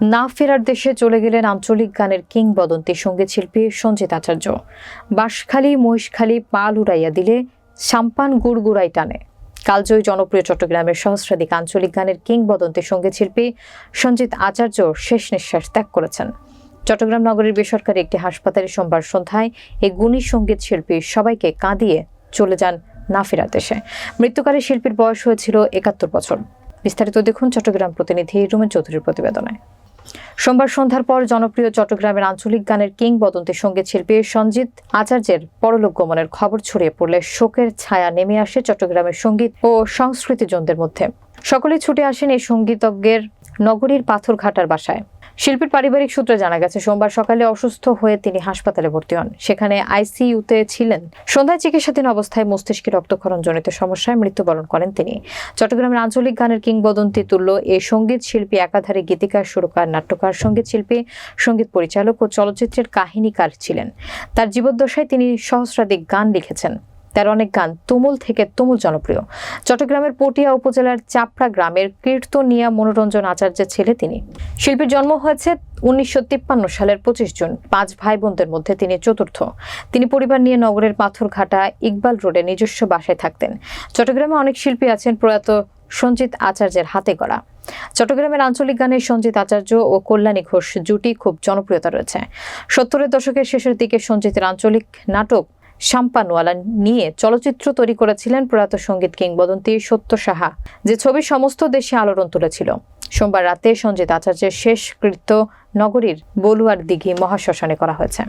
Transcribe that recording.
না ফেরার দেশে চলে গেলেন আঞ্চলিক গানের কিংবদন্তি সংগীত শিল্পী সঞ্জিত আচার্য। বাঁশখালী মহিষখালী পাল উড়াইয়া দিলে সাম্পান গুড়গুড়াই টানে। কালজয়ী জনপ্রিয় চট্টগ্রামের সহস্রাধিক আঞ্চলিক গানের কিংবদন্তি সংগীত শিল্পী সঞ্জিত আচার্য শেষ নিঃশ্বাস ত্যাগ করেছেন। চট্টগ্রাম নগরীর বেসরকারি একটি হাসপাতালে সোমবার সন্ধ্যায় এই গুণী সংগীত শিল্পী সবাইকে কাঁদিয়ে চলে যান না ফেরার দেশে। মৃত্যুকালে শিল্পীর বয়স হয়েছিল একাত্তর বছর। বিস্তারিত দেখুন চট্টগ্রাম প্রতিনিধি রুমেন চৌধুরীর প্রতিবেদনে। সোমবার সন্ধ্যার পর জনপ্রিয় চট্টগ্রামের আঞ্চলিক গানের কিংবদন্তি সংগীত শিল্পী সঞ্জিত আচার্যের পরলোক গমনের খবর ছড়িয়ে পড়লে শোকের ছায়া নেমে আসে চট্টগ্রামের সংগীত ও সংস্কৃতিজনদের মধ্যে। সকলেই ছুটে আসেন এই সঙ্গীতজ্ঞের নগরীর পাথরঘাটার বাসায়। শিল্পীর পারিবারিক সূত্রে জানা গেছে, সোমবার সকালে অসুস্থ হয়ে তিনি হাসপাতালে ভর্তি হন। সেখানে আইসিইউতে ছিলেন। সন্ধ্যায় চিকিৎসাধীন অবস্থায় মস্তিষ্কে রক্তক্ষরণ জনিত সমস্যায় মৃত্যুবরণ করেন তিনি। চট্টগ্রামের আঞ্চলিক গানের কিংবদন্তি তুল্য এ সংগীত শিল্পী, একাধারে গীতিকার, সুরকার, নাট্যকার, সংগীত শিল্পী, সংগীত পরিচালক ও চলচ্চিত্রের কাহিনীকার ছিলেন। তার জীবদ্দশায় তিনি সহস্রাধিক গান লিখেছেন। তার অনেক গান তুমুল থেকে তুমুল জনপ্রিয়। চট্টগ্রামের পটিয়া উপজেলার চাপড়া গ্রামের কীর্তনিয়া মনোরঞ্জন আচার্যের ছেলে তিনি। শিল্পীর জন্ম হয়েছে উনিশশো তিপ্পান্ন সালের পঁচিশ জুন, পাঁচ ভাই বোনদের মধ্যে তিনি চতুর্থ। তিনি পরিবার নিয়ে নগরের পাথরঘাটা ইকবাল রোডে নিজস্ব বাসায় থাকতেন। চট্টগ্রামে অনেক শিল্পী আছেন, প্রয়াত সঞ্জিত আচার্যের হাতে গড়া। চট্টগ্রামের আঞ্চলিক গানে সঞ্জিত আচার্য ও কল্যাণী ঘোষ জুটি খুব জনপ্রিয়তা রয়েছে। সত্তরের দশকের শেষের দিকে সঞ্জিতের আঞ্চলিক নাটক শাম্পানওয়ালা নিয়ে চলচ্চিত্র তৈরি করেছিলেন প্রয়াত সংগীত কিংবদন্তি সত্য সাহা, যে ছবি সমস্ত দেশে আলোড়ন তুলেছিল। সোমবার রাতে সঞ্জিত আচার্যের শেষ কৃত্য নগরীর বলুয়ার দিঘি মহাশ্মশানে করা হয়েছে।